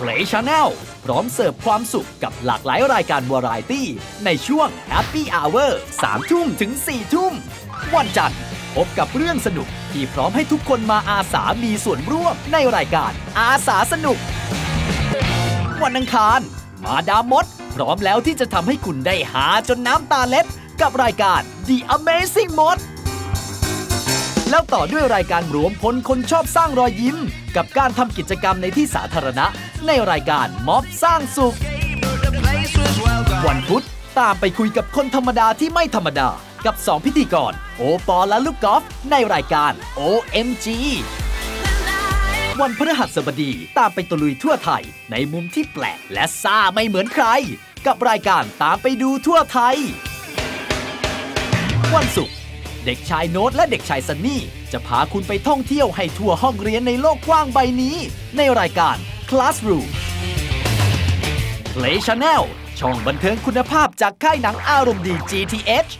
Play Channel พร้อมเสิร์ฟความสุขกับหลากหลายรายการวาไรตี้ ในช่วง Happy Hour 3ทุ่มถึง 4 ทุ่ม วันจันทร์พบกับเรื่องสนุกที่พร้อมให้ทุกคนมาอาสามีส่วนร่วมในรายการอาสาสนุก วันอังคาร มาดามมดพร้อมแล้วที่จะทำให้คุณได้หาจนน้ำตาเล็ด กับรายการ The Amazing Mod แล้วต่อด้วยรายการรวมพลคนชอบสร้างรอยยิ้ม กับการทำกิจกรรมในที่สาธารณะ ในรายการม็อบสร้างสุข วันพุธตามไปคุยกับคนธรรมดาที่ไม่ธรรมดา กับ 2 พิธีกร โอปอและลูกกอล์ฟในรายการ OMG วันพฤหัสบดีตามไปตะลุยทั่วไทย ในมุมที่แปลกและซ่าไม่เหมือนใคร กับรายการตามไปดูทั่วไทย วันศุกร์ เด็กชายโน้ตและเด็กชายซันนี่ จะพาคุณไปท่องเที่ยวให้ทั่วห้องเรียนในโลกกว้างใบนี้ ในรายการ Classroom Play Channel ช่องบันเทิงคุณภาพจากค่ายหนังอารมณ์ดี GTH